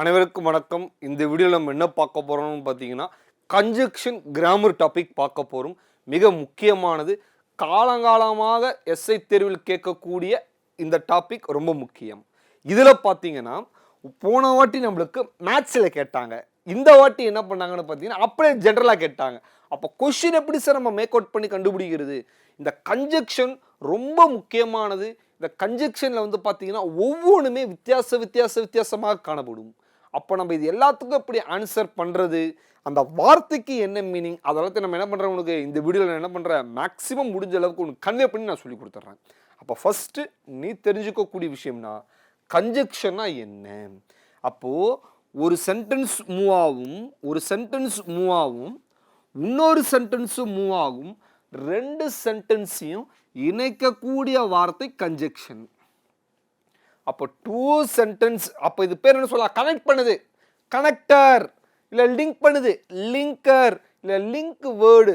அனைவருக்கும் வணக்கம். இந்த வீடியோவில் நம்ம என்ன பார்க்க போகிறோம்னு பார்த்தீங்கன்னா கன்ஜெக்ஷன் கிராமர் டாபிக் பார்க்க போகிறோம் மிக முக்கியமானது. காலங்காலமாக எஸ்ஐ தேர்வில் கேட்கக்கூடிய இந்த டாபிக் ரொம்ப முக்கியம். இதில் பார்த்தீங்கன்னா போன வாட்டி நம்மளுக்கு மேத்ஸில் கேட்டாங்க. இந்த வாட்டி என்ன பண்ணாங்கன்னு பார்த்தீங்கன்னா அப்படியே ஜென்ரலாக கேட்டாங்க. அப்போ கொஷின் எப்படி சார் நம்ம மேக் அவுட் பண்ணி கண்டுபிடிக்கிறது? இந்த கன்ஜெக்ஷன் ரொம்ப முக்கியமானது. இந்த கன்ஜெக்ஷனில் வந்து பார்த்தீங்கன்னா ஒவ்வொன்றுமே வித்தியாச வித்தியாச வித்தியாசமாக காணப்படும். அப்போ நம்ம இது எல்லாத்துக்கும் எப்படி ஆன்சர் பண்ணுறது அந்த வார்த்தைக்கு என்ன மீனிங் அதெல்லாத்தையும் நம்ம என்ன பண்ணுறோம் உனக்கு? இந்த வீடியோவில் நான் என்ன பண்ணுறேன் மேக்ஸிமம் முடிஞ்ச அளவுக்கு உனக்கு கன்வே பண்ணி நான் சொல்லி கொடுத்துட்றேன். அப்போ ஃபஸ்ட்டு நீ தெரிஞ்சுக்கக்கூடிய விஷயம்னா கன்ஜெக்ஷன்னா என்ன? அப்போது ஒரு சென்டென்ஸ் மூவ் ஆகும் ஒரு சென்டென்ஸ் மூவ் ஆகும் இன்னொரு சென்டென்ஸும் மூவ் ஆகும் ரெண்டு சென்டென்ஸையும் இணைக்கக்கூடிய வார்த்தை கன்ஜெக்ஷன் அப்போ டூ சென்டென்ஸ் அப்போ இது பேர் என்ன சொல்லலாம்? கனெக்ட் பண்ணுது. கனெக்டர் இல்லை லிங்க் பண்ணுது. லிங்கர் இல்லை லிங்க் வேர்டு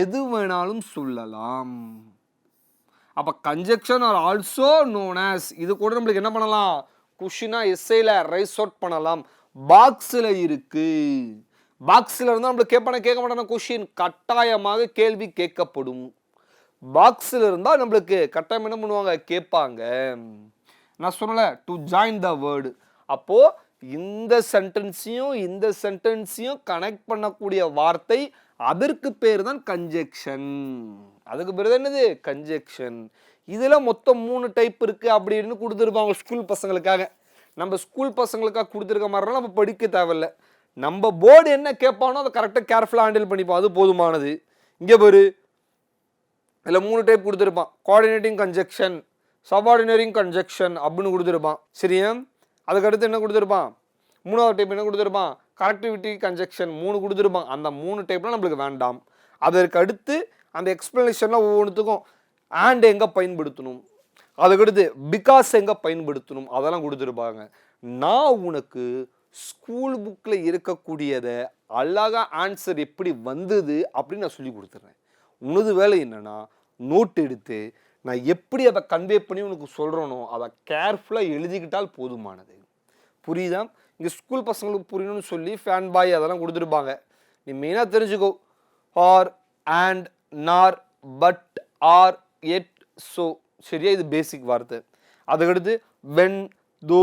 எது வேணாலும் சொல்லலாம். அப்போ conjunction or also known as இது கூட நம்மளுக்கு என்ன பண்ணலாம்? குஷினா எஸ்ஐயில் ரைஸ் அவுட் பண்ணலாம். பாக்ஸில் இருக்குது பாக்ஸில் இருந்தால் நம்மளுக்கு கேட்பான கேட்க மாட்டான கொஷின் கட்டாயமாக கேள்வி கேட்கப்படும். பாக்ஸில் இருந்தால் நம்மளுக்கு கட்டாயம் என்ன பண்ணுவாங்க? கேட்பாங்க. நான் சொன்னல டு ஜாயின் த வேர்டு அப்போது இந்த சென்டென்ஸையும் இந்த சென்டென்ஸையும் கனெக்ட் பண்ணக்கூடிய வார்த்தை அதற்கு பேர் தான் கன்ஜெக்ஷன் அதுக்கு பேர் தான் என்னது? கன்ஜெக்ஷன் இதில் மொத்தம் மூணு டைப் இருக்குது அப்படின்னு கொடுத்துருப்பாங்க ஸ்கூல் பசங்களுக்காக. நம்ம ஸ்கூல் பசங்களுக்காக கொடுத்துருக்க மாதிரிலாம் நம்ம படிக்க தேவையில்ல. நம்ம போர்டு என்ன கேட்பானோ அதை கரெக்டாக கேர்ஃபுல்லாக ஹேண்டில் பண்ணிப்போம் அது போதுமானது. இங்கே பாரு. இதில் மூணு டைப் கொடுத்துருப்பான். கோஆர்டினேட்டிங் கன்ஜெக்ஷன் சபார்டினரிங் கன்ஜெக்ஷன் அப்படின்னு கொடுத்துருப்பான். சரியா? அதுக்கடுத்து என்ன கொடுத்துருப்பான்? மூணாவது டைப் என்ன கொடுத்துருப்பான்? கரெக்டிவிட்டி கன்ஜெக்ஷன் மூணு கொடுத்துருப்பான். அந்த மூணு டைப்லாம் நம்மளுக்கு வேண்டாம். அதற்கு அடுத்து அந்த எக்ஸ்ப்ளனேஷன்லாம் ஒவ்வொன்றுத்துக்கும் ஆண்ட் எங்கே பயன்படுத்தணும்? அதுக்கடுத்து பிகாஸ் எங்கே பயன்படுத்தணும்? அதெல்லாம் கொடுத்துருப்பாங்க. நான் உனக்கு ஸ்கூல் புக்கில் இருக்கக்கூடியதை அழகாக ஆன்சர் எப்படி வந்தது அப்படின்னு நான் சொல்லி கொடுத்துட்றேன் உனது வேலை என்னன்னா நோட் எடுத்து நான் எப்படி அதை கன்வே பண்ணி உனக்கு சொல்கிறேனோ அதை கேர்ஃபுல்லாக எழுதிக்கிட்டால் போதுமானது. புரியுதா? இங்கே ஸ்கூல் பசங்களுக்கு புரியணும்னு சொல்லி ஃபேன் பாய் அதெல்லாம் கொடுத்துருப்பாங்க. நீ மெயினாக தெரிஞ்சுக்கோ. Or and nor but or yet so சரியா? இது பேசிக் வார்த்தை. அதுக்கடுத்து when though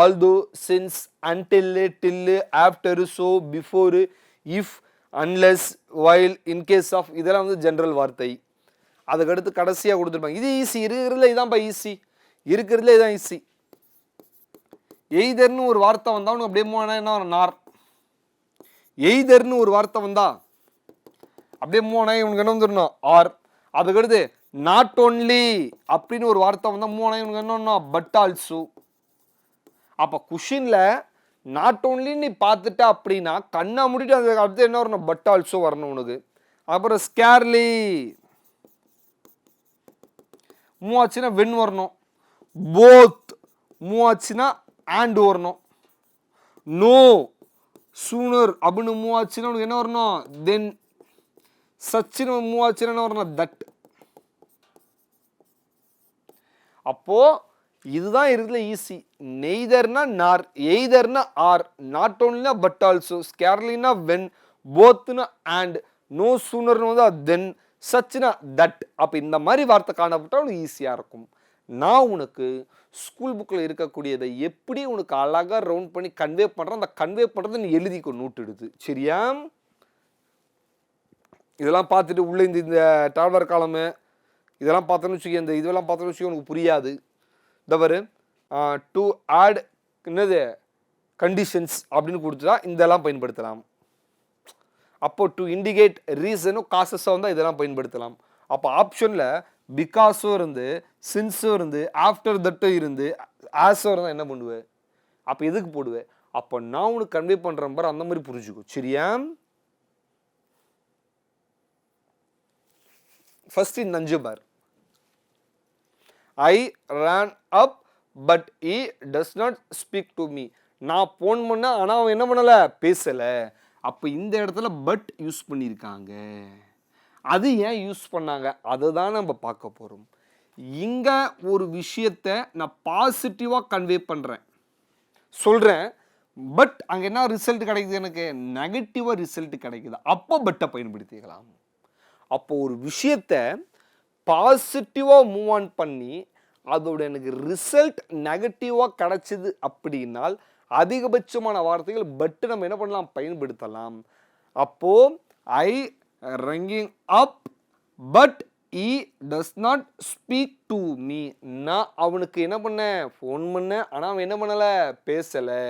although though since until till after so before if unless while in case of இதெல்லாம் வந்து ஜென்ரல் வார்த்தை. அதுக்கடுத்து கடைசியாக கொடுத்துருப்பாங்க. இது ஈஸி இருக்கிறதுல இதான்ப்பா ஈஸி இருக்கிறதுல இதான் ஈஸி எய்தர்னு ஒரு வார்த்தை வந்தால் உனக்கு அப்படியே மூணு என்ன வரும்? நார். எய்தர்னு ஒரு வார்த்தை வந்தா அப்படியே மூணு இவனுக்கு என்ன வந்துடணும் ஆர். அதுக்கடுத்து நாட் ஒன்லி அப்படின்னு ஒரு வார்த்தை வந்தால் மூணு இவனுக்கு என்ன பட் ஆல்சோ அப்போ குஷினில் நாட் ஓன்லி நீ பார்த்துட்ட அப்படின்னா கண்ணை முடிட்டு அதுக்கு அடுத்து என்ன வரணும்? பட் ஆல்சோ வரணும் உனக்கு. அப்புறம் ஸ்கேர்லி மூவாச்சுன்னா வென் வரணும். போத் மூவாச்சுன்னா ஆண்ட் வரணும். நோ சூனர் அப்படின்னு மூவாச்சுன்னா உனக்கு என்ன வரணும்? தென் சச்சின்னு மூவாச்சுன்னா என்ன வரணும்? தட் அப்போ இதுதான் இருக்குதுல ஈஸி நெய்தர்னா நார் எய்தர்னா ஆர் நாட் ஓன்லினா பட் ஆல்சோ ஸ்கேர்லினா வென் போத்னா அண்ட் நோ சூனர்னு வந்து தென் சச்னா தட் அப்போ இந்த மாதிரி வார்த்தை காணப்பட்டால் உனக்கு ஈஸியாக இருக்கும். நான் உனக்கு ஸ்கூல் புக்கில் இருக்கக்கூடியதை எப்படி உனக்கு அழகாக ரவுண்ட் பண்ணி கன்வே பண்ணுறேன் அந்த கன்வே பண்ணுறதை நீ எழுதிக்கோ நோட்டு எடுத்து. சரியா? இதெல்லாம் பார்த்துட்டு உள்ளே இந்த இந்த டாலர் காலமு இதெல்லாம் பார்த்தோன்னு வச்சுக்கோ இந்த இதெல்லாம் பார்த்தோன்னு வச்சுக்கோ உனக்கு புரியாது. தவறு டு ஆட் என்னது? கண்டிஷன்ஸ் அப்படின்னு கொடுத்துட்டா இதெல்லாம் பயன்படுத்தலாம். அப்போ டு இண்டிகேட் ரீசனும் காசஸாக இருந்தால் இதெல்லாம் பயன்படுத்தலாம். அப்போ ஆப்ஷனில் பிகாஸும் இருந்து சின்ஸும் இருந்து ஆஃப்டர் தட்டும் இருந்து ஆஸும் இருந்தால் என்ன பண்ணுவேன் அப்போ எதுக்கு போடுவேன் அப்போ நான் உனக்கு கன்வே பண்ணுற பாரு அந்த மாதிரி புரிஞ்சுக்கும் சரியா? ஃபர்ஸ்ட் இந்த அஞ்சு பார். I ran up but he does not speak to me நான் ஃபோன் பண்ணேன் ஆனால் அவன் என்ன பண்ணலை? பேசலை. அப்போ இந்த இடத்துல பட் யூஸ் பண்ணியிருக்காங்க. அது ஏன் யூஸ் பண்ணாங்க? அதை தான் நம்ம பார்க்க போகிறோம் இங்கே ஒரு விஷயத்தை நான் பாசிட்டிவாக கன்வே பண்ணுறேன் சொல்கிறேன் பட் அங்கே என்ன ரிசல்ட் கிடைக்குது எனக்கு? நெகட்டிவாக ரிசல்ட் கிடைக்குது. அப்போ பட்டை பயன்படுத்திக்கலாம். அப்போ ஒரு விஷயத்த பாசிட்டிவாக மூவ் ஆன் பண்ணி அதோட எனக்கு ரிசல்ட் நெகட்டிவாக கிடைச்சிது அப்படின்னால் அதிகபட்சமான வார்த்தைகள் பட்டு நம்ம என்ன பண்ணலாம்? பயன்படுத்தலாம். அப்போ I ranging up but he does not speak to me நான் அவனுக்கு என்ன பண்ணேன்? ஃபோன் பண்ணேன். ஆனால் அவன் என்ன பண்ணலை? பேசலை.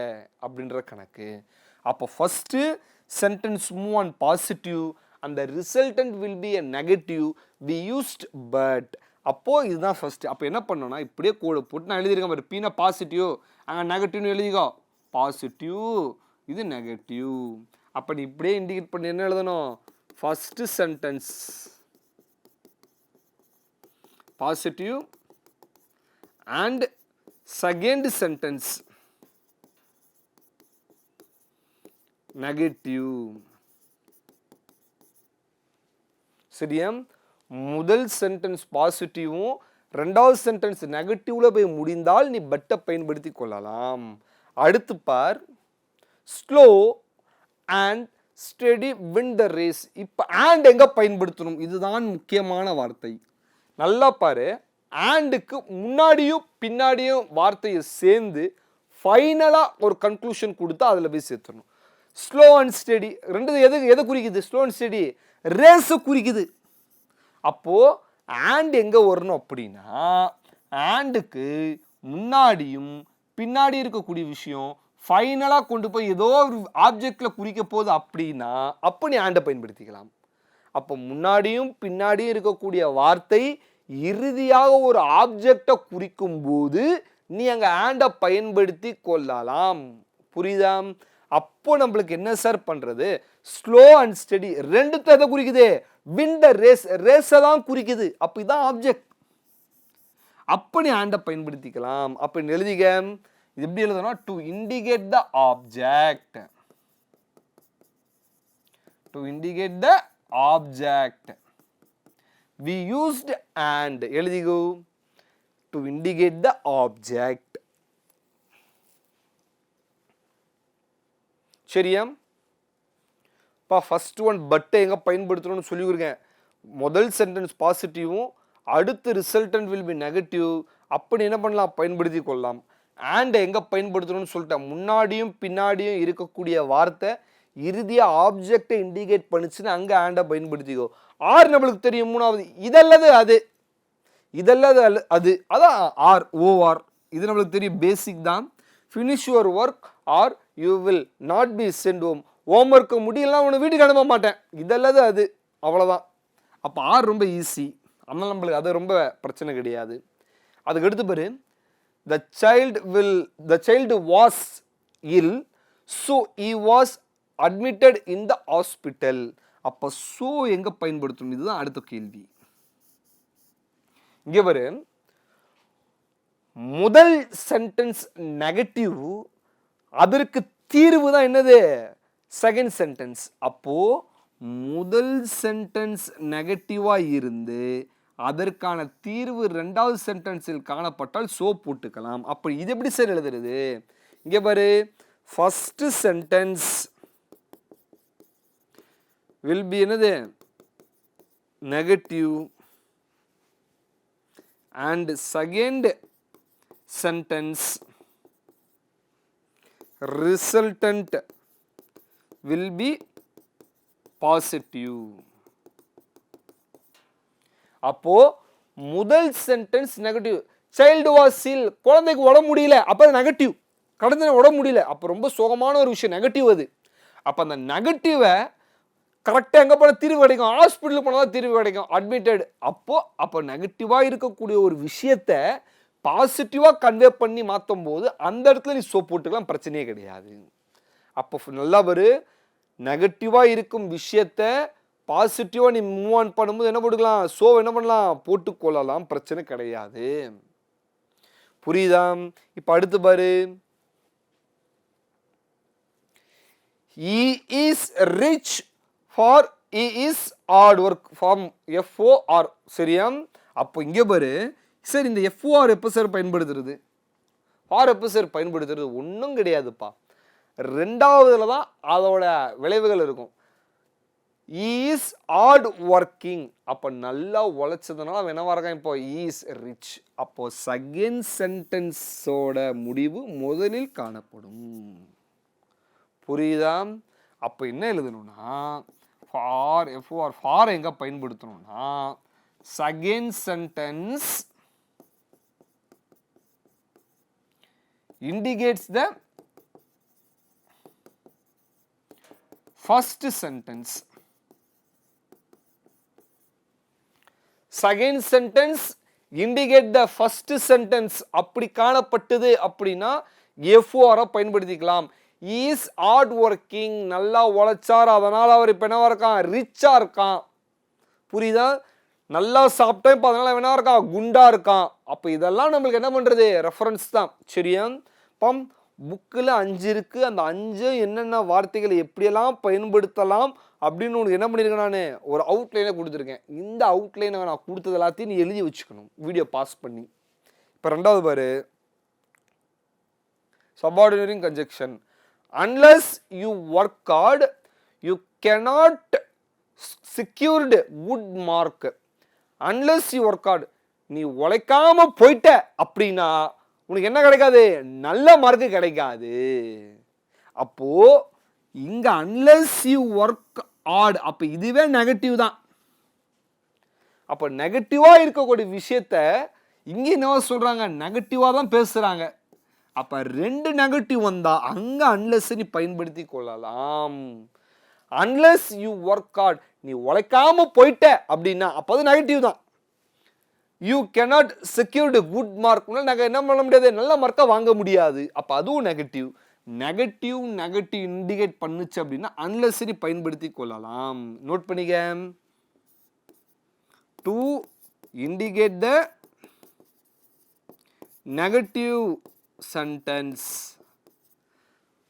அப்படின்ற கணக்கு. அப்போ first sentence move on positive அந்த resultant will be a negative we used but அப்போது இதுதான் ஃபஸ்ட்டு அப்போ என்ன பண்ணோன்னா இப்படியே கூட போட்டு நான் எழுதியிருக்கேன் பாரு. பீனா பாசிட்டிவ் அங்கே நெகட்டிவ்னு எழுதிக்கோ. பாசிட்டிவ் இது நெகட்டிவ் அப்போ நீ இப்படியே இண்டிகேட் பண்ணி என்ன எழுதணும்? First sentence positive and second sentence negative சரியா? முதல் சென்டென்ஸ் பாசிட்டிவும் ரெண்டாவது சென்டென்ஸ் நெகட்டிவ்ல போய் முடிந்தால் நீ பெட்டை பயன்படுத்தி கொள்ளலாம். அடுத்து பார். Slow and steady win the race இப்போ ஆண்ட் எங்கே பயன்படுத்தணும்? இதுதான் முக்கியமான வார்த்தை. நல்லா பாரு. ஆண்டுக்கு முன்னாடியும் பின்னாடியும் வார்த்தையை சேர்ந்து ஃபைனலாக ஒரு கன்க்ளூஷன் கொடுத்து அதில் போய் சேர்த்துடணும். ஸ்லோ அண்ட் ஸ்டெடி ரெண்டு எது எதை குறிக்குது? ஸ்லோ அண்ட் ஸ்டெடி ரேஸை குறிக்குது. அப்போது ஆண்ட் எங்கே வரணும் அப்படின்னா ஆண்டுக்கு முன்னாடியும் பின்னாடி இருக்கக்கூடிய விஷயம் ஃபைனலாக கொண்டு போய் ஏதோ ஒரு ஆப்ஜெக்டில் குறிக்க போகுது அப்படின்னா அப்போ நீ ஆண்டை பயன்படுத்திக்கலாம். அப்போ முன்னாடியும் பின்னாடியும் இருக்கக்கூடிய வார்த்தை இறுதியாக ஒரு ஆப்ஜெக்டை குறிக்கும் போது நீ அங்கே ஆண்டை பயன்படுத்தி கொள்ளலாம். புரியுதா? அப்போ நம்மளுக்கு என்ன சார் பண்ணுறது ஸ்லோ அண்ட் ஸ்டடி ரெண்டு எதை குறிக்குது? வின் த ரேஸ் ரேஸை தான் குறிக்குது. அப்போ தான் ஆப்ஜெக்ட் அப்போ நீ ஆண்டை பயன்படுத்திக்கலாம். அப்போ நீ எழுதிக்க. இது எப்படி எழுதணும் to indicate the object to indicate the object we used and எழுதிகோ to indicate the object சரியா? பா ஃபஸ்ட் ஒன் பட்டை எங்கே பயன்படுத்தணும்னு சொல்லி கொடுங்க முதல் சென்டென்ஸ் பாசிட்டிவும் அடுத்து ரிசல்டன்ட் வில் பி நெகட்டிவ் அப்படி என்ன பண்ணலாம்? பயன்படுத்தி கொள்ளலாம். அண்ட் எங்கே பயன்படுத்தணும்னு சொல்லிட்டேன் முன்னாடியும் பின்னாடியும் இருக்கக்கூடிய வார்த்தை இறுதியாக ஆப்ஜெக்டை இண்டிகேட் பண்ணுச்சுன்னு அங்கே ஆண்டை பயன்படுத்திக்கோ. ஆர் நம்மளுக்கு தெரியும். மூணாவது இதல்லது அது. இதல்லது அல்ல அது. அதான் ஆர் ஓஆர் இது நம்மளுக்கு தெரியும். பேசிக் தான். Finish your work or you will not be sent home homework முடியலாம் உன்னை வீட்டுக்கு அனுப்ப மாட்டேன். இதல்லது அது. அவ்வளோதான் அப்போ ஆர் ரொம்ப ஈஸி ஆனால் நம்மளுக்கு அது ரொம்ப பிரச்சனை கிடையாது. அதுக்கு எடுத்து பாரு the child will the child was ill so he was admitted in the hospital அப்போ ஸோ எங்கே பயன்படுத்தணும்? இதுதான் அடுத்த கேள்வி. இங்கே பாரு முதல் சென்டென்ஸ் நெகட்டிவ் அதற்கு தீர்வு தான் என்னது? செகண்ட் சென்டென்ஸ் அப்போது முதல் சென்டென்ஸ் நெகட்டிவாக இருந்து அதற்கான தீர்வு ரெண்டாவது சென்டென்ஸில் காணப்பட்டால் சோ போட்டுக்கலாம். அப்போ இது எப்படி சார் எழுதுறது? இங்கே பாரு. ஃபஸ்ட்டு சென்டென்ஸ் வில் பி என்னது? Negative and second sentence resultant will be positive அப்போது முதல் sentence negative child was ill குழந்தைக்கு உடம்பு முடியல. அப்போ அது நெகட்டிவ் கடந்த உடம்பு முடியல. அப்போ ரொம்ப சோகமான ஒரு விஷயம். நெகட்டிவ் அது. அப்போ அந்த நெகட்டிவை கரெக்டாக எங்கே போனால் தீர்வு கிடைக்கும். ஹாஸ்பிட்டலுக்கு போனால் தான் தீர்வு கிடைக்கும். அட்மிட்டட் அப்போது அப்போ நெகட்டிவாக இருக்கக்கூடிய ஒரு விஷயத்த பாசிட்டிவாக கன்வே பண்ணி மாற்றும் போது அந்த இடத்துல நீ சோப் போட்டுக்கலாம். பிரச்சனையே கிடையாது. அப்போ நல்லா வரு. நெகட்டிவாக இருக்கும் விஷயத்த பாசிட்டிவாக நீ மூவ் ஆன் பண்ணும்போது என்ன போட்டுக்கலாம்? ஸோ என்ன பண்ணலாம்? போட்டுக்கொள்ளலாம். பிரச்சனை கிடையாது. புரியுதா இப்போ அடுத்து பாரு. He is rich for he is hard work form F O R சரியா அப்போ இங்கே பாரு. சார் இந்த எஃப்ஓஆர் எப்போ சார் பயன்படுத்துறது? ஆர் எப்போ சார் பயன்படுத்துறது? ஒன்றும் கிடையாதுப்பா. ரெண்டாவதுல தான் அதோட விளைவுகள் இருக்கும். ஈஸ் ஆட் ஒர்க்கிங் அப்போ நல்லா உழைச்சதுனால அவன் என்னவா இருக்கான் இப்போ? ஈஸ் ரிச் அப்போ செகண்ட் சென்டென்ஸோட முடிவு முதலில் காணப்படும். புரியுதா? அப்போ என்ன எழுதணும்னா ஃபார் எஃப்ஓஆர் ஃபார் எங்கே பயன்படுத்தணும்னா second sentence indicates the first sentence. Second sentence indicate the first sentence அப்படி காணப்பட்டது அப்படின்னா எஃப்ஓஆரை பயன்படுத்திக்கலாம். ஈஸ் ஹார்ட் ஒர்க்கிங் நல்லா உழைச்சார் அதனால் அவர் இப்போ என்னவா இருக்கான் ரிச்சாக இருக்கான். புரியுதா? நல்லா சாப்பிட்டேன் இப்போ அதனால் வேணா இருக்கான் குண்டாக இருக்கான். அப்போ இதெல்லாம் நம்மளுக்கு என்ன பண்ணுறது ரெஃபரன்ஸ் தான். சரியா? பம் புக்கில் அஞ்சு இருக்குது அந்த அஞ்சு என்னென்ன வார்த்தைகளை எப்படியெல்லாம் பயன்படுத்தலாம் அப்படின்னு உனக்கு என்ன பண்ணியிருக்கேன் நான்? ஒரு அவுட்லைனை கொடுத்துருக்கேன். இந்த அவுட்லைனை நான் கொடுத்தது எல்லாத்தையும் நீ எழுதி வச்சுக்கணும். வீடியோ பாஸ் பண்ணி. இப்போ ரெண்டாவது பாரு. Subordinating conjunction unless you work hard you cannot secured good mark unless you work hard நீ உழைக்காம போயிட்ட அப்படின்னா உனக்கு என்ன கிடைக்காது? நல்ல மார்க்கு கிடைக்காது. அப்போ இங்க அன்லஸ் யூ ஒர்க் ஆட் அப்ப இதுவே நெகட்டிவ் தான். அப்போ நெகட்டிவாக இருக்கக்கூடிய விஷயத்த இங்கே என்ன சொல்கிறாங்க நெகட்டிவாக தான் பேசுகிறாங்க அப்போ ரெண்டு நெகட்டிவ் வந்தால் அங்கே அன்லஸ் நீ பயன்படுத்தி கொள்ளலாம். அன்லெஸ் யூ ஒர்க் ஆட் நீ உழைக்காம போயிட்ட அப்படின்னா அப்போ அது நெகட்டிவ் தான். யூ கெனாட் செக்யூர்டு குட் மார்க்னால் நாங்கள் என்ன பண்ண முடியாது? நல்ல மார்க்கை வாங்க முடியாது. அப்போ அதுவும் நெகட்டிவ் நெகட்டிவ் நெகட்டிவ் இண்டிகேட் பண்ணுச்சு அப்படின்னா அன்லெசரி பயன்படுத்தி கொள்ளலாம். நோட் பண்ணிக்க. To indicate the negative sentence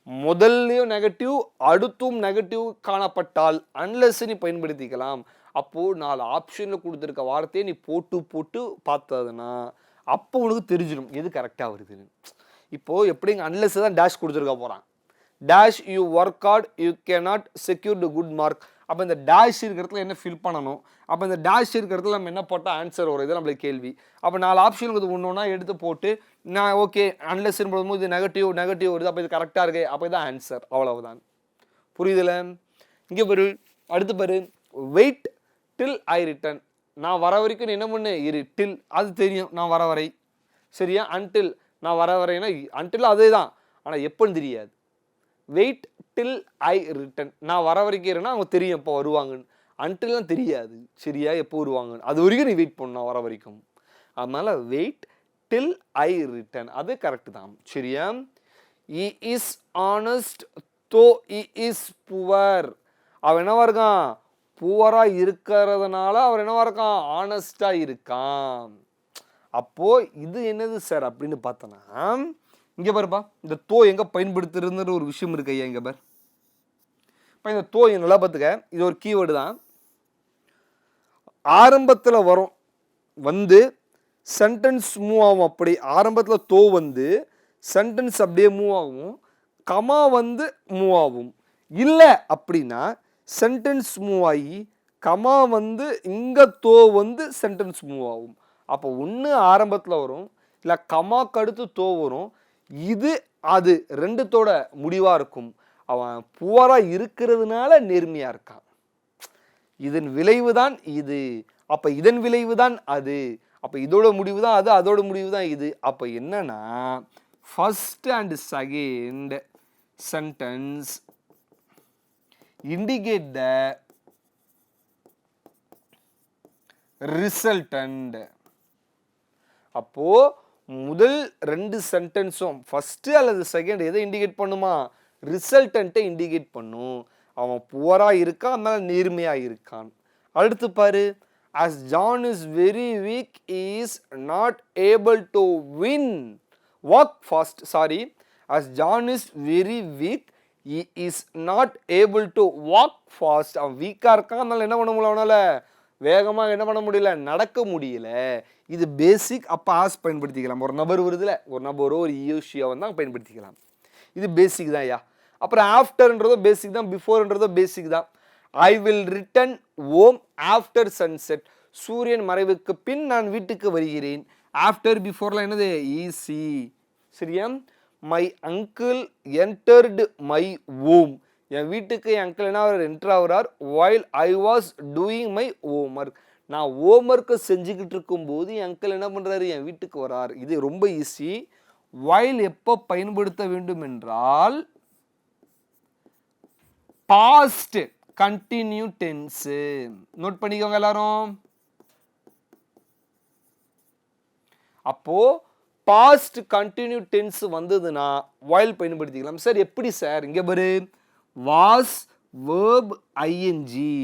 முதல்லையும் negative அடுத்தும் நெகட்டிவ் காணப்பட்டால் அன்லெஸ் பயன்படுத்திக்கலாம். அப்போது நாலு ஆப்ஷனில் கொடுத்துருக்க வார்த்தையை நீ போட்டு போட்டு பார்த்ததுன்னா அப்போ உனக்கு தெரிஞ்சிடும் எது கரெக்டாக வருதுன்னு. இப்போது எப்படிங்க அன்லெஸ் தான் டேஷ் கொடுத்துருக்க போகிறான் dash you work hard you cannot secure to good mark அப்போ இந்த டேஷ் இருக்கிறதுல என்ன ஃபில் பண்ணணும்? அப்போ இந்த டேஷ் இருக்கிறதுல நம்ம என்ன போட்டால் ஆன்சர் வரும்? இது நம்மளுக்கு கேள்வி. அப்போ நாலு ஆப்ஷன் இது ஒன்று ஒன்றா எடுத்து போட்டு நான் ஓகே அன்லெஸ் போடும்போது இது நெகட்டிவ் நெகட்டிவ் வருது. அப்போ இது கரெக்டாக இருக்கு. அப்போ இதான் ஆன்சர் அவ்வளவுதான். புரியுதுல? இங்கே பாரு அடுத்து பாரு. வெயிட் டில் ஐ ரிட்டன் நான் வர வரைக்கும் நீ என்ன பண்ணு? இரு. டில் அது தெரியும். நான் வர வரை. சரியா? அன்டில் நான் வர வரைன்னா அன்டில் அதே தான் ஆனால் எப்போன்னு தெரியாது. வெயிட் டில் ஐ ரிட்டன் நான் வர வரைக்கும் இருன்னா அவங்க தெரியும் எப்போ வருவாங்கன்னு. அன்டில்லாம் தெரியாது. சரியா? எப்போ வருவாங்கன்னு. அது வரைக்கும் நீ வெயிட் பண்ணணும் வர வரைக்கும். அதனால வெயிட் டில் ஐ ரிட்டன் அது கரெக்டு தான். சரியா? இ இஸ் ஆனஸ்ட் தோ இ இஸ் புவர் அவன் என்னவா இருக்கான்? புவராக இருக்கிறதுனால அவர் என்னவா இருக்கான்? ஆனஸ்டாக இருக்கான். அப்போ இது என்னது சார் அப்படின்னு பார்த்தோன்னா இங்கே பாருப்பா இந்த தோ எங்கே பயன்படுத்துறதுன்ற ஒரு விஷயம் இருக்கு ஐயா இங்கே பார். இப்போ இந்த தோ நல்லா பார்த்துக்க இது ஒரு கீவேர்டு தான். ஆரம்பத்தில் வரும் வந்து சென்டென்ஸ் மூவ் ஆகும் அப்படி. ஆரம்பத்தில் தோ வந்து சென்டென்ஸ் அப்படியே மூவ் ஆகும். கமா வந்து மூவ் ஆகும். இல்லை அப்படின்னா சென்டென்ஸ் மூவ் ஆகி கமா வந்து இங்கே தோ வந்து சென்டென்ஸ் மூவ் ஆகும் அப்போ ஒன்று ஆரம்பத்தில் வரும் இல்லை கமாக்கு அடுத்து தோ வரும். இது அது ரெண்டுத்தோட முடிவாக இருக்கும். அவன் புவராக இருக்கிறதுனால நேர்மையாக இருக்கான். இதன் விளைவு தான் இது. அப்போ இதன் விளைவு தான் அது. அப்போ இதோட முடிவு தான் அது அதோட முடிவு தான் இது. அப்போ என்னன்னா first and second sentence indicate the resultant. அப்போ முதல் ரெண்டு சென்டென்ஸும் ஃபஸ்ட்டு அல்லது செகண்ட் எதை இண்டிகேட் பண்ணுமா? ரிசல்டன்ட்டை இண்டிகேட் பண்ணும். அவன் புவராக இருக்கான் அதனால் நேர்மையாக இருக்கான். அடுத்து பாரு. As John is very weak is not able to win walk fast sorry as John is very weak he is not able to walk fast அவன் வீக்காக இருக்கான். அதனால என்ன பண்ண முடியல அவனால? வேகமாக என்ன பண்ண முடியல? நடக்க முடியல. இது பேசிக் அப்போ ஆஸ் பயன்படுத்திக்கலாம். ஒரு நபர் வருதுல ஒரு நபரோ ஒரு யூஷியோ வந்து பயன்படுத்திக்கலாம். இது பேசிக் தான் ஐயா. அப்புறம் ஆஃப்டர்ன்றதோ பேசிக் தான் பிஃபோர்ன்றதோ பேசிக் தான். I will return home after sunset சூரியன் மறைவுக்கு பின் நான் வீட்டுக்கு வருகிறேன். ஆஃப்டர் பிஃபோர்லாம் என்னது? ஈஸி சரியா? My uncle entered my home என் வீட்டுக்கு என் அங்கிள் என்ன அவர் என்டர் ஆகிறார் while I was doing my homework நான் ஹோம் ஒர்க்கை செஞ்சுக்கிட்டு இருக்கும்போது என் அங்கிள் என்ன பண்ணுறாரு என் வீட்டுக்கு வரார். இது ரொம்ப ஈஸி வைல் எப்போ பயன்படுத்த வேண்டும் என்றால் பாஸ்ட் கண்டினியூ டென்ஸு நோட் பண்ணிக்கோங்க எல்லாரும். அப்போது பாஸ்ட் கண்டினியூ டென்ஸ் வந்ததுன்னா வாயில் பயன்படுத்திக்கலாம். சார் எப்படி சார் இங்கே பாரு. Was verb I N G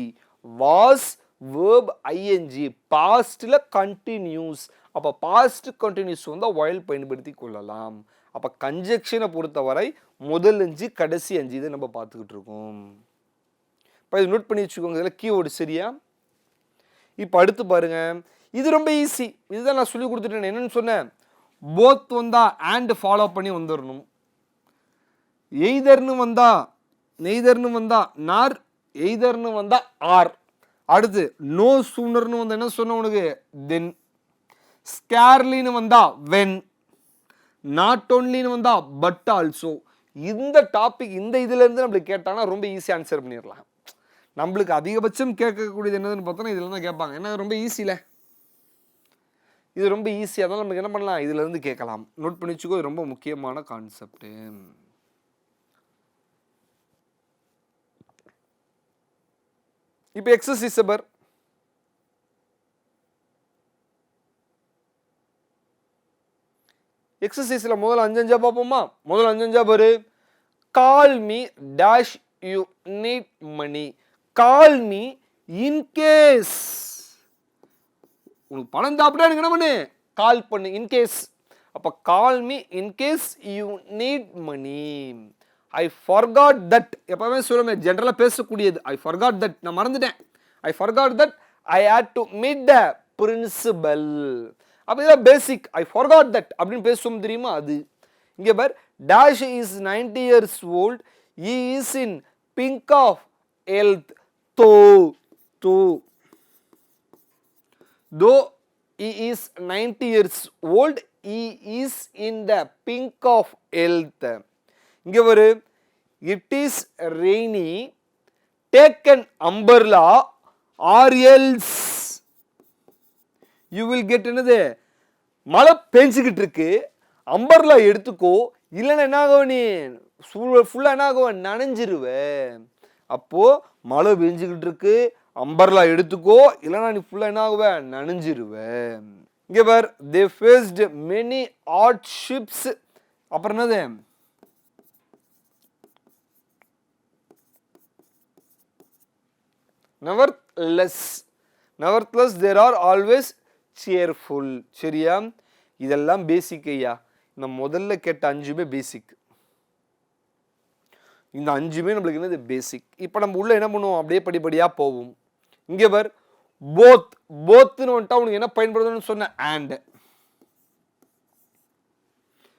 was verb I N G Bastille continuous அப்போ பாஸ்ட் கண்டினியூஸ் வந்தால் வாயில் பயன்படுத்தி கொள்ளலாம். அப்போ கன்ஜெக்ஷனை பொறுத்தவரை முதல் அஞ்சு கடைசி அஞ்சு இதை நம்ம பார்த்துக்கிட்டு இருக்கோம். இப்போ இது நோட் பண்ணி வச்சுக்கோங்க. இதில் கீவேர்டு சரியா? இப்போ அடுத்து பாருங்கள் இது ரொம்ப ஈஸி இதுதான் நான் சொல்லி கொடுத்துட்டேன். என்னென்னு சொன்னேன். போத் வந்தால் ஆண்டு ஃபாலோ பண்ணி வந்துடணும் எய்தர்னு வந்தால் நெய்தர்னு வந்தால் நார் எய்தர்னு வந்தால் ஆர். அடுத்து நோ சூனர்னு வந்து என்ன சொன்ன உனக்கு? தென் ஸ்கேர்லின்னு வந்தால் வென் நாட் ஒன்லின்னு வந்தால் பட் ஆல்சோ இந்த டாபிக் இந்த இதுலேருந்து நம்மளுக்கு கேட்டாங்கன்னா ரொம்ப ஈஸியாக ஆன்சர் பண்ணிடலாம் நம்மளுக்கு அதிகபட்சம் கேட்கக்கூடியது என்னதுன்னு பார்த்தோன்னா இதில் தான் கேட்பாங்க. ஏன்னா ரொம்ப ஈஸியில் இது ரொம்ப ஈஸியாக தான் நமக்கு என்ன பண்ணலாம்? இதுல இருந்து கேட்கலாம். நோட் பண்ணி வச்சுக்கோ இது ரொம்ப முக்கியமான கான்செப்ட் இப்போ எக்ஸஸ் பர் எக்ஸசைஸில் முதல்ல அஞ்சஞ்சா பார்ப்போமா? முதல்ல அஞ்சஞ்சா பாரு. Call me dash you need money call me in case உனக்கு பணம் தாப்பிட்டா எனக்கு என்ன பண்ணு? கால் பண்ணு இன்கேஸ் அப்போ call me in case you need money I forgot that எப்பவுமே சொல்லுமே ஜென்ரலாக பேசக்கூடியது. ஐ ஃபர்காட் தட் நான் மறந்துட்டேன். I forgot that I had to meet the principal அப்போ இதான் பேசிக் ஐ ஃபர்காட் தட் அப்படின்னு பேசுவோம் தெரியுமா அது? இங்கே பார் dash is ninety years old he is in pink of health though though though he is 90 years old he is in the pink of health. இங்கே ஒரு it is rainy take an umbrella. Or you will get என்னது? மழை பெஞ்சுக்கிட்டு இருக்கு. Umbrella எடுத்துக்கோ. இல்லைன்னா என்ன ஆகும் நீ? ஃபுல்லாக என்ன ஆகும்? நனைஞ்சிருவ. அப்போது மழை பெஞ்சுக்கிட்டு இருக்கு. அம்பர்லா எடுத்துக்கோ இல்லைன்னா நீ ஃபுல்லாக என்ன ஆகுவ? நனைஞ்சிருவேன் இங்கே பார் தே ஃபேஸ்டு மெனி ஆர்ட்ஷிப்ஸ் அப்புறம் என்னது? Nevertheless nevertheless there are always cheerful சரியா? இதெல்லாம் பேசிக் ஐயா. இந்த முதல்ல கேட்ட அஞ்சுமே பேசிக் இந்த அஞ்சுமே நம்மளுக்கு என்னது? பேசிக் இப்போ நம்ம உள்ள என்ன பண்ணுவோம்? அப்படியே படிப்படியாக போவோம். இங்கே பார் போத் போத்துன்னு வந்துட்டா உனக்கு என்ன பயன்படுதுன்னு சொன்ன அண்ட்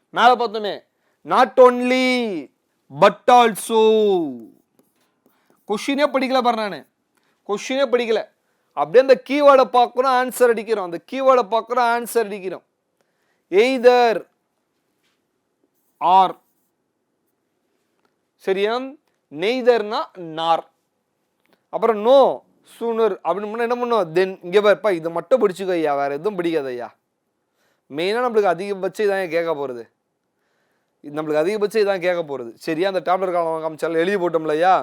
மேலே பார்த்தோமே நாட் ஓன்லி பட் ஆல்சோ கொஷினே படிக்கல பாரு நான். கொஷினே படிக்கல. அப்படியே அந்த கீவேர்டை பார்க்குறோம் ஆன்சர் அடிக்கிறோம். அந்த கீவேர்டை பார்க்குறோம் ஆன்சர் அடிக்கிறோம். எய்தர் ஆர் சரியா? நெய்தர்னா நார் அப்புறம் நோ சூனர் அப்படின்னு என்ன பண்ணும்? தென் இங்கே பாருப்பா இதை மட்டும் பிடிச்சிக்கோ ஐயா வேறு எதுவும் பிடிக்காது ஐயா. மெயினாக நம்மளுக்கு அதிகபட்சம் இதான் கேட்க போகிறது நம்மளுக்கு அதிகபட்சம் இதான் கேட்க போகிறது சரியா அந்த டேப்லெட் காலம் காமிச்சாலும் எழுதி போட்டோம்ல ஐயா.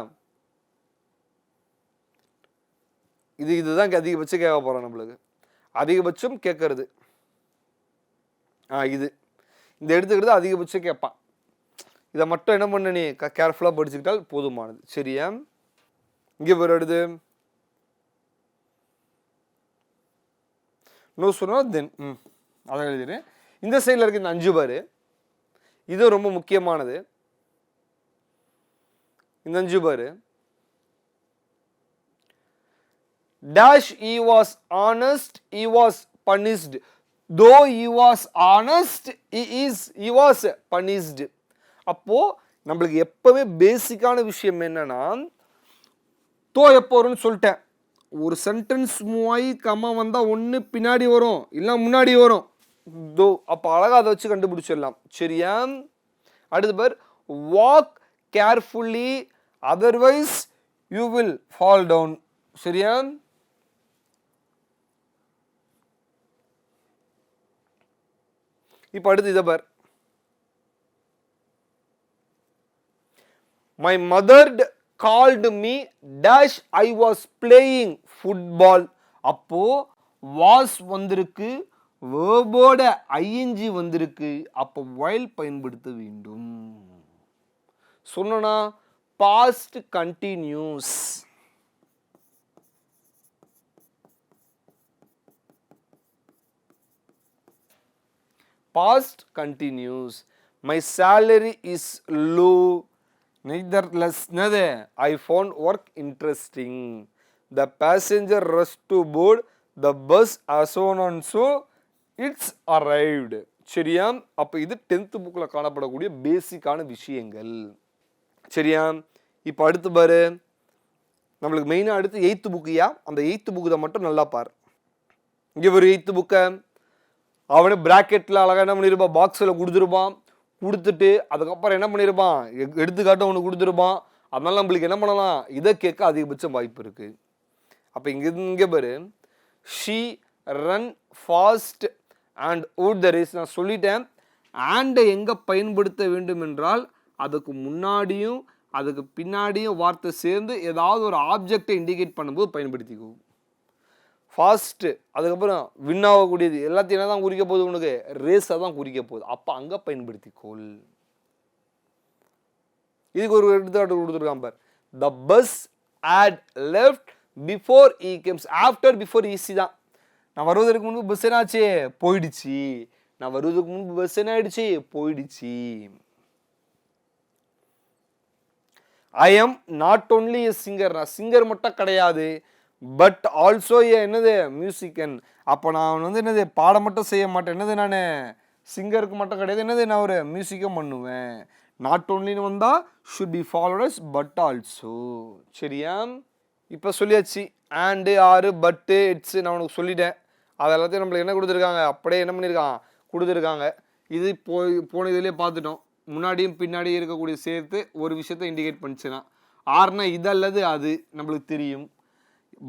இது இதுதான் அதிகபட்சம் கேட்க போகிறோம் நம்மளுக்கு. அதிகபட்சம் கேட்கறது. ஆ இது. இந்த எடுத்துக்கிறது அதிகபட்சம் கேட்பான் இதை மட்டும் என்ன பண்ண நீ? கேர்ஃபுல்லாக படிச்சுக்கிட்டால் போதுமானது. சரியா? இங்கே பேர் எடுது நோ சொன்னால் தென் ம் அதான் எழுதிடுறேன் இந்த சைடில் இருக்க இந்த அஞ்சு பார். இது ரொம்ப முக்கியமானது. இந்த அஞ்சு பார். Dash he was honest he was punished. Though he was honest he is he was punished. அப்போது நம்மளுக்கு எப்போவுமே பேசிக்கான விஷயம் என்னன்னா தோ எப்போ வரும்னு சொல்லிட்டேன். ஒரு சென்டென்ஸ் மூவ் கம்மா வந்தால் ஒன்று பின்னாடி வரும் இல்லை முன்னாடி வரும். தோ அப்போ அழகாக அதை வச்சு கண்டுபிடிச்சிடலாம். சரியா? அடுத்து பேர் walk carefully otherwise you will fall down சரியா? இப்போ அடுத்து இதை பார். My mother called me dash I was playing football அப்போது வாஸ் வந்திருக்கு வேர்போட ஐஎன்ஜி வந்திருக்கு. அப்போ வயல் பயன்படுத்த வேண்டும். சொன்னா past continuous past continuous my salary is low neitherless nade I phone work interesting the passenger rushed to board the bus as soon and it's it's சரியா அப்போ இது டென்த்து புக்கில் காணப்படக்கூடிய பேசிக்கான விஷயங்கள். சரியா இப்போ அடுத்து பாரு. நம்மளுக்கு மெயினாக அடுத்து எயித்து புக்கியா அந்த எயித்து புக்கு தான் மட்டும் நல்லா பார். இங்கே ஒரு எயித்து புக்கை அவனே பிராக்கெட்டில் அழகாக என்ன பண்ணியிருப்பான் பாக்ஸில் கொடுத்துருப்பான். கொடுத்துட்டு அதுக்கப்புறம் என்ன பண்ணியிருப்பான் எ- எடுத்துக்காட்டு அவனுக்கு கொடுத்துருப்பான். அதனால நம்மளுக்கு என்ன பண்ணலாம்? இதை கேட்க அதிகபட்சம் வாய்ப்பு இருக்குது அப்போ இங்கே இங்கே பாரு. She ran fast and won the race நான் சொல்லிட்டேன். ஆண்டை எங்கே பயன்படுத்த வேண்டும் என்றால் அதுக்கு முன்னாடியும் அதுக்கு பின்னாடியும் வார்த்தை சேர்ந்து ஏதாவது ஒரு ஆப்ஜெக்டை இண்டிகேட் பண்ணும்போது பயன்படுத்திக்குவோம் ஃபாஸ்ட்டு அதுக்கப்புறம் வின் ஆகக்கூடியது எல்லாத்தையும் என்ன தான் குறிக்க போகுது உனக்கு? ரேஸை தான் குறிக்க போகுது. அப்போ அங்கே பயன்படுத்திக்கோள். இதுக்கு ஒரு எடுத்துக்காட்டு கொடுத்துருக்கான் பார். The bus had left before he came after before easy தான். நான் வருவதற்கு முன்பு பஸ் என்னாச்சு? போயிடுச்சு. நான் வருவதற்கு முன்பு பஸ் என்ன ஆயிடுச்சு? போயிடுச்சு. I am not only a singer நான் சிங்கர் மட்டும் கிடையாது. பட் ஆல்சோ என்னது மியூசிக்கன் அப்போ நான் வந்து என்னது பாடம் மட்டும் செய்ய மாட்டேன். என்னது நான் சிங்கருக்கு மட்டும் கிடையாது. என்னது நான் ஒரு மியூசிக்கும் பண்ணுவேன். நாட் ஒன்லின்னு வந்தால் should be followed but also சரியா? இப்போ சொல்லியாச்சு. ஆண்டு ஆறு பட்டு இட்ஸு நான் உனக்கு சொல்லிட்டேன். அது எல்லாத்தையும் நம்மளுக்கு என்ன கொடுத்துருக்காங்க? அப்படியே என்ன பண்ணியிருக்கான் கொடுத்துருக்காங்க. இது போய் போன இதுலேயே பார்த்துட்டோம். முன்னாடியும் பின்னாடியும் இருக்கக்கூடிய சேர்த்து ஒரு விஷயத்தை இண்டிகேட் பண்ணிச்சுன்னா ஆறுனா இது அல்லது அது நம்மளுக்கு தெரியும்.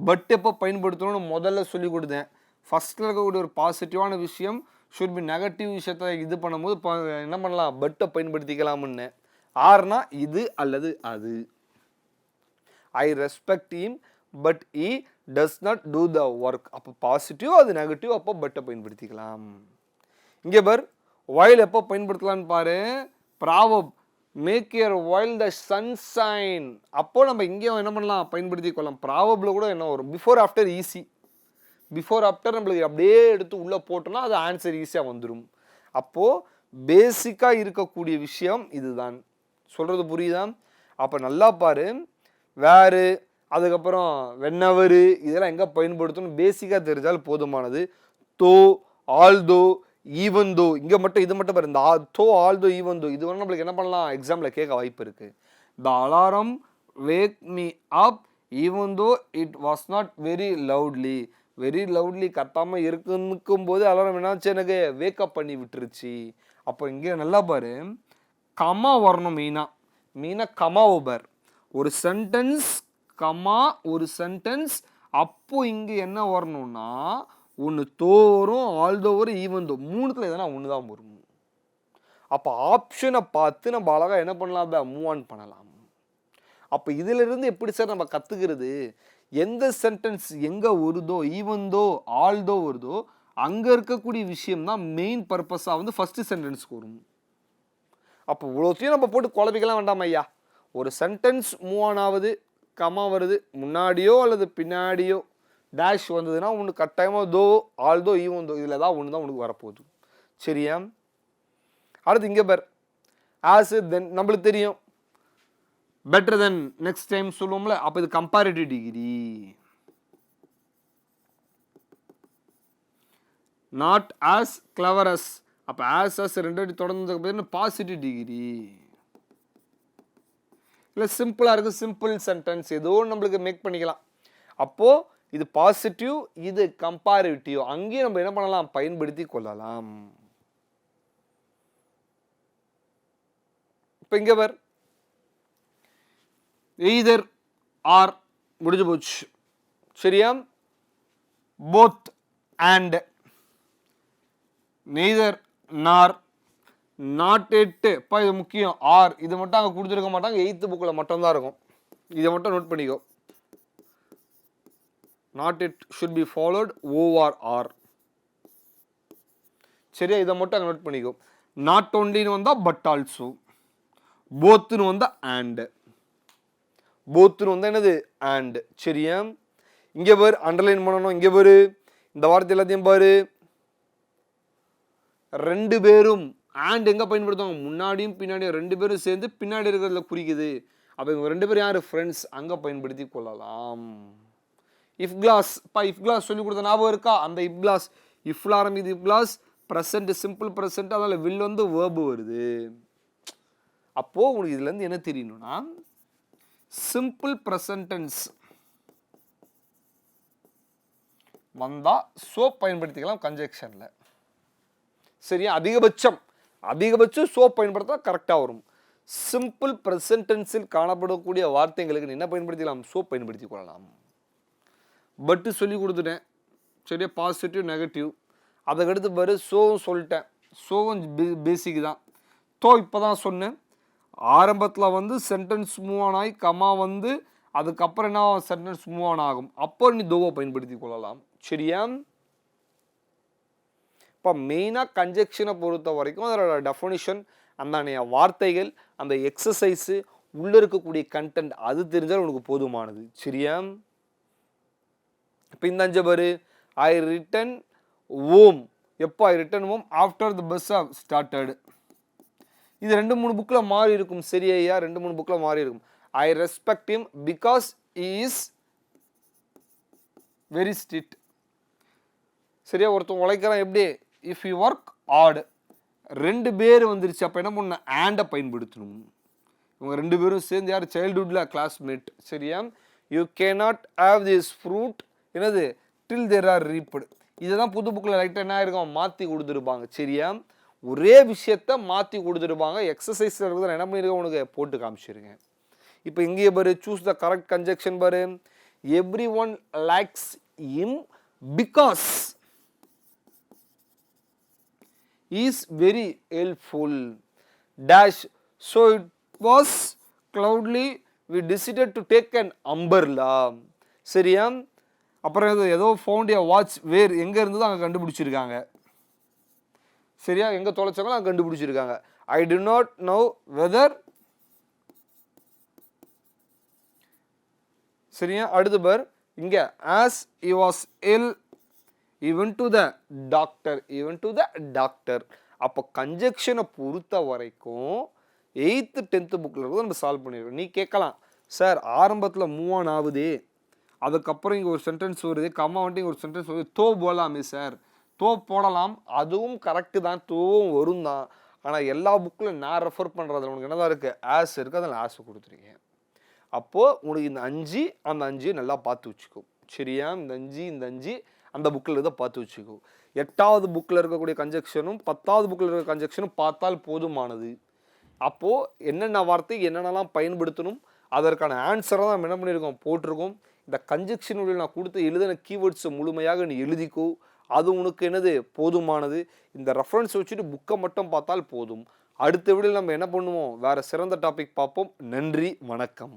பட் எப்போ பயன்படுத்தணும்னு முதல்ல சொல்லி கொடுத்தேன். ஃபஸ்ட்டில் இருக்கக்கூடிய ஒரு பாசிட்டிவான விஷயம் ஷுட் பி நெகட்டிவ் விஷயத்தை இது பண்ணும்போது என்ன பண்ணலாம்? பட்டை பயன்படுத்திக்கலாம்னு. ஆர்னா இது அல்லது அது. I respect him but he does not do the work அப்போ பாசிட்டிவ் அது நெகட்டிவ் அப்போ பட்டை பயன்படுத்திக்கலாம். இங்கே பார் ஒயில் எப்போ பயன்படுத்தலாம்னு பாரு proverb make your while the sunshine அப்போது நம்ம இங்கேயும் என்ன பண்ணலாம்? பயன்படுத்தி கொள்ளலாம் ப்ராவப்பில் கூட என்ன வரும்? Before after easy before after நம்மளுக்கு அப்படியே எடுத்து உள்ளே போட்டோம்னா அது ஆன்சர் ஈஸியாக வந்துடும் அப்போது பேசிக்காக இருக்கக்கூடிய விஷயம் இதுதான். சொல்கிறது புரியுதா? அப்போ நல்லா பாரு. வேறு அதுக்கப்புறம் வென்னவரு இதெல்லாம் எங்கே பயன்படுத்தணும்? பேசிக்காக தெரிஞ்சால் போதுமானது. தோ ஆல்தோ ஈவன் தோ இங்கே மட்டும் இது மட்டும் பாரு இந்த தோ ஆல்தோ ஈவன் தோ இது வந்து நம்மளுக்கு என்ன பண்ணலாம்? எக்ஸாமில் கேட்க வாய்ப்பு இருக்குது the alarm wake me up even though it was not very loudly very loudly கத்தாமல் இருக்குன்னுக்கும் போது அலாரம் என்னாச்சு எனக்கு? வேக்கப் பண்ணி விட்டுருச்சு. அப்போ இங்கே நல்லா பாரு. கமா வரணும் மெயினாக மெயினாக கமா ஓபர் ஒரு சென்டென்ஸ் கமா ஒரு சென்டென்ஸ் அப்போ இங்கே என்ன வரணும்னா ஒன்று தோறும் ஆல்தோ வரும் ஈவன் தோ மூணுத்தில் எதனா ஒன்று தான் வரும். அப்போ ஆப்ஷனை பார்த்து நம்ம அழகாக என்ன பண்ணலாம் மூவ் ஆன் பண்ணலாம். அப்போ இதிலிருந்து எப்படி சார் நம்ம கற்றுக்கிறது எந்த சென்டென்ஸ் எங்கே வருதோ ஈவந்தோ ஆல்தோ வருதோ அங்கே இருக்கக்கூடிய விஷயம் தான் மெயின் பர்பஸாக வந்து ஃபஸ்ட்டு சென்டென்ஸ்க்கு வரும். அப்போ இவ்வளோத்தையும் நம்ம போட்டு குழப்பிக்கலாம் வேண்டாம் ஐயா. ஒரு சென்டென்ஸ் மூவ் ஆன் ஆகுது கமா வருது முன்னாடியோ அல்லது பின்னாடியோ டேஷ் வந்ததுன்னா ஒன்று கட்டாயமாக தோ ஆல்தோ ஈவன் தோ இதில் தான் ஒன்று தான் உனக்கு வரப்போகுது. சரியா? அடுத்து இங்கே பேர். ஆஸ் தென் நம்மளுக்கு தெரியும். பெட்டர் தென் நெக்ஸ்ட் டைம் சொல்லுவோம்ல அப்போ இது comparative degree not as clever as அப்போ ஆஸ் ஆஸ் ரெண்டு அடி தொடர்ந்ததுக்கு பார்த்தீங்கன்னா பாசிட்டிவ் டிகிரி இல்லை சிம்பிளாக இருக்குது சிம்பிள் சென்டென்ஸ் ஏதோ நம்மளுக்கு மேக் பண்ணிக்கலாம். அப்போது இது பாசிட்டிவ் இது கம்பேரிட்டிவ் அங்கேயும் நம்ம என்ன பண்ணலாம்? பயன்படுத்தி கொள்ளலாம். இப்போ இங்கே வர் எய்தர் ஆர் முடிஞ்சு போச்சு. சரியா? Both and neither nor not எட்டு இப்போ இது முக்கியம். ஆர் இது மட்டும் அங்கே கொடுத்துருக்க மாட்டாங்க. எயித்து புக்கில் மட்டும்தான் இருக்கும். இதை மட்டும் நோட் பண்ணிக்கோ. Not it should be followed O R or சரியா? இதை மட்டும் அங்கே நோட் பண்ணிக்கோ. நாட் ஒன்லின்னு வந்தால் பட் ஆல்சோ போத்துன்னு வந்தால் ஆண்டு போத்துன்னு வந்தால் என்னது? ஆண்டு சரியா? இங்கே பாரு அண்டர்லைன் பண்ணணும். இங்கே பாரு இந்த வார்த்தை எல்லாத்தையும் பாரு. ரெண்டு பேரும் ஆண்ட் எங்கே பயன்படுத்துவாங்க? முன்னாடியும் பின்னாடியும் ரெண்டு பேரும் சேர்ந்து பின்னாடி இருக்கிறதுல குறிக்குது. அப்போ இவங்க ரெண்டு பேரும் யார்? ஃப்ரெண்ட்ஸ் அங்கே பயன்படுத்தி கொள்ளலாம். இஃப் கிளாஸ் இப்போ இஃப் கிளாஸ் சொல்லி கொடுத்த ஞாபகம் இருக்கா? அந்த இஃப் கிளாஸ் இஃப்ல ஆரம்பிது இஃப் கிளாஸ் சிம்பிள் ப்ரெசண்ட் அதில் வில் வந்து வேர்பு வருது. அப்போது உங்களுக்கு இதுலேருந்து என்ன தெரியணும்னா சிம்பிள் ப்ரெசன்டென்ஸ் வந்தால் சோப் பயன்படுத்திக்கலாம் கன்ஜெக்ஷனில் சரியா? அதிகபட்சம். அதிகபட்சம் சோப் பயன்படுத்தால் கரெக்டாக வரும். சிம்பிள் ப்ரெசன்டென்ஸில் காணப்படக்கூடிய வார்த்தைங்களுக்கு என்ன பயன்படுத்திக்கலாம்? சோப் பயன்படுத்தி கொள்ளலாம். பட்டு சொல்லி கொடுத்துட்டேன். சரியா? பாசிட்டிவ் நெகட்டிவ் அதுக்கடுத்து பாரு சோவும் சொல்லிட்டேன். சோவும் பேசிக் தான். தோ இப்போ தான் சொன்னேன். ஆரம்பத்தில் வந்து சென்டென்ஸ் மூவ் ஆன் ஆகி கமா வந்து அதுக்கப்புறம் என்ன சென்டென்ஸ் மூவ் ஆன் ஆகும். அப்போ நீ தோவை பயன்படுத்தி கொள்ளலாம். சரியா? இப்போ மெயினாக கன்ஜெக்ஷனை பொறுத்த வரைக்கும் அதோட டெஃபனிஷன் அந்த வார்த்தைகள் அந்த எக்ஸசைஸு உள்ளே இருக்கக்கூடிய கண்டென்ட் அது தெரிஞ்சால் உனக்கு போதுமானது. சரியா? இப்போ இந்த அஞ்சு ஐ ரிட்டன் ஓம். எப்போ I return home? After the bus had started இது ரெண்டு மூணு புக்கில் மாறி இருக்கும். சரியா ரெண்டு மூணு புக்கில் மாறி இருக்கும். I respect him because is very strict சரியா ஒருத்தன் உழைக்கிறான் எப்படி? இஃப் யூ ஒர்க் ஆடு ரெண்டு பேர் வந்துருச்சு. அப்போ என்ன பண்ண ஆண்டை பயன்படுத்தணும். இவங்க ரெண்டு பேரும் சேர்ந்து யார்? சைல்டுஹுட்டில் கிளாஸ்மேட் சரியா? You cannot have this fruit என்னது? டில் தேர் ஆர் ரீப்டு இதை தான் புது புக்கில் லைட்டாக என்ன ஆயிருக்கும் மாற்றி கொடுத்துருப்பாங்க. சரியா? ஒரே விஷயத்த மாற்றி கொடுத்துருப்பாங்க. எக்ஸசைஸ் இருக்கிறத என்ன பண்ணியிருக்கேன் உனக்கு? போட்டு காமிச்சிருங்க இப்போ இங்கேயே பாரு சூஸ் த கரெக்ட் கன்ஜெக்ஷன் பாரு. Everyone likes him because is very helpful dash so it was cloudy we decided to take an umbrella சரியா? அப்புறம் இது ஏதோ ஃபவுண்டிய வாட்ச் வேர் எங்கே இருந்ததோ அங்கே கண்டுபிடிச்சிருக்காங்க. சரியா? எங்கே தொலைச்சாங்களோ அங்கே கண்டுபிடிச்சிருக்காங்க. I do not know whether சரியா? அடுத்து பார். இங்கே as he was ill even to the doctor even to the doctor அப்போ கன்ஜெக்ஷனை பொறுத்த வரைக்கும் எயித்து டென்த்து புக்கில் இருக்கிறது நம்ம சால்வ் பண்ணிடுவோம் நீ கேட்கலாம். சார் ஆரம்பத்தில் மூவ் ஆன் ஆகுதே. அதுக்கப்புறம் இங்கே ஒரு சென்டென்ஸ் வருது. கம்மா வந்துட்டு இங்கே ஒரு சென்டென்ஸ் வருது. தோ போடலாமே சார் தோ போடலாம். அதுவும் கரெக்டு தான். தோவும் வரும் தான். ஆனால் எல்லா புக்கில் நான் ரெஃபர் பண்ணுறது உனக்கு என்னதான் இருக்குது ஆஸ் இருக்குது அதில் ஆஸ் கொடுத்துருக்கேன் அப்போது உனக்கு இந்த அஞ்சு அந்த அஞ்சு நல்லா பார்த்து வச்சுக்கோ. சரியா? இந்த அஞ்சு இந்த அஞ்சு அந்த புக்கில் இதை பார்த்து வச்சுக்கோ. எட்டாவது புக்கில் இருக்கக்கூடிய கன்ஜெக்ஷனும் பத்தாவது புக்கில் இருக்கிற கன்ஜெக்ஷனும் பார்த்தால் போதுமானது. அப்போது என்னென்ன வார்த்தை என்னென்னலாம் பயன்படுத்தணும் அதற்கான ஆன்சரை தான் நம்ம என்ன பண்ணியிருக்கோம்? போட்டிருக்கோம். இந்த கன்ஜெக்ஷன் நான் கொடுத்த எழுதின கீவேர்ட்ஸை முழுமையாக நீ எழுதிக்கோ. அது உனக்கு என்னது? போதுமானது. இந்த ரெஃபரன்ஸ் வச்சுட்டு புக்கை மட்டும் பார்த்தால் போதும். அடுத்த வீடியோவில் நம்ம என்ன பண்ணுவோம்? வேறு சிறந்த டாபிக் பார்ப்போம். நன்றி வணக்கம்.